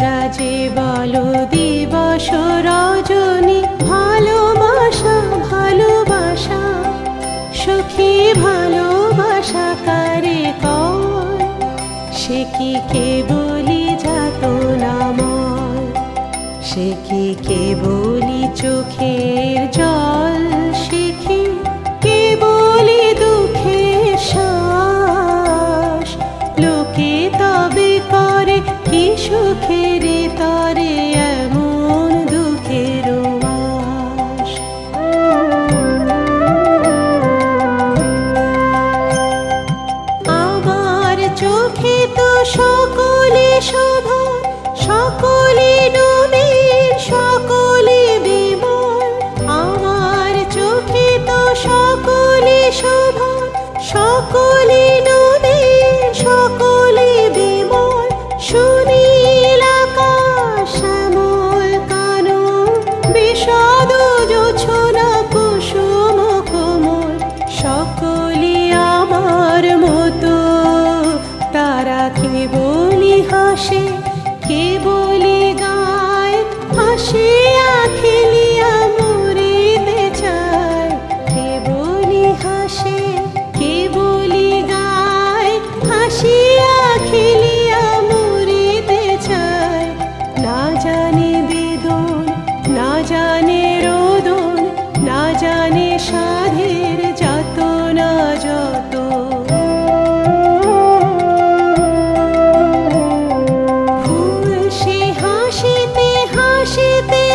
তোমরা যে বলো দিবস রজনী, ভালোবাসা ভালোবাসা, সুখী, ভালোবাসা কারে কয়? সে কি কে বলি যাত নাময় সে কি কে বলি চোখের জল? পাখির তরে তাকে বলি হাসে কে কেবল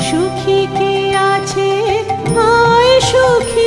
সুখী কে আছে? সুখী